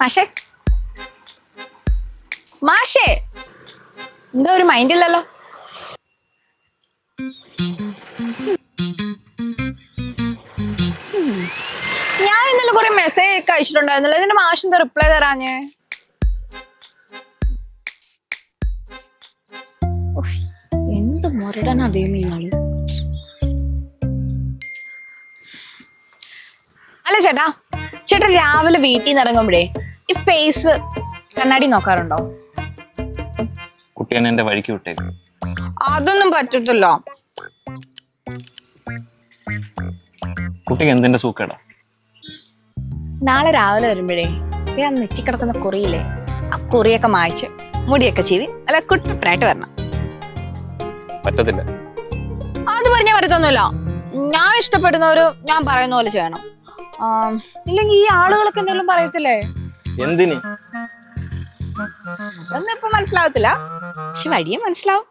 മാഷേ? മാഷേ എന്താ ഒരു മൈൻഡ് ഇല്ലല്ലോ. ഞാൻ ഇന്നലെ കുറെ മെസ്സേജ് ഒക്കെ അയച്ചിട്ടുണ്ടായിരുന്നല്ലോ. ഇതിന്റെ മാഷിന്റെ റിപ്ലൈ തരാഞ്ഞ്? എന്ത് മുരടൻ അതേമ അല്ല ചേട്ടാ ചേട്ടാ രാവിലെ വീട്ടിൽ നിന്ന് ഇറങ്ങുമ്പോഴേ ഈ ഫേസ് കണ്ണാടി നോക്കാറുണ്ടോ? കുട്ടി എന്നെ എന്റെ വഴിക്ക് വിട്ടേക്ക് അതൊന്നും പറ്റത്തില്ലോ. കുട്ടിക്ക് എന്തിന്റെ സൂക്കേടാ? നാളെ രാവിലെ വരുമ്പോഴേ ഞാൻ നെറ്റിക്കിടക്കുന്ന കുറിയില്ലേ ആ കുറിയൊക്കെ മായ്ച്ച് മുടിയൊക്കെ ചെയ്ത് അല്ല കുട്ടപ്പനായിട്ട് വരണം. പറ്റത്തില്ല. അത് പറഞ്ഞാൽ പറ്റത്തൊന്നുമില്ല. ഞാൻ ഇഷ്ടപ്പെടുന്നവരും ഞാൻ പറയുന്ന പോലെ ചെയ്യണം. ഇല്ലെങ്കിൽ ഈ ആളുകളൊക്കെ എന്തെങ്കിലും പറയത്തില്ലേ? എന്തിന്? ഒന്നും ഇപ്പൊ മനസ്സിലാവത്തില്ല? പക്ഷെ വഴിയെ മനസ്സിലാവും.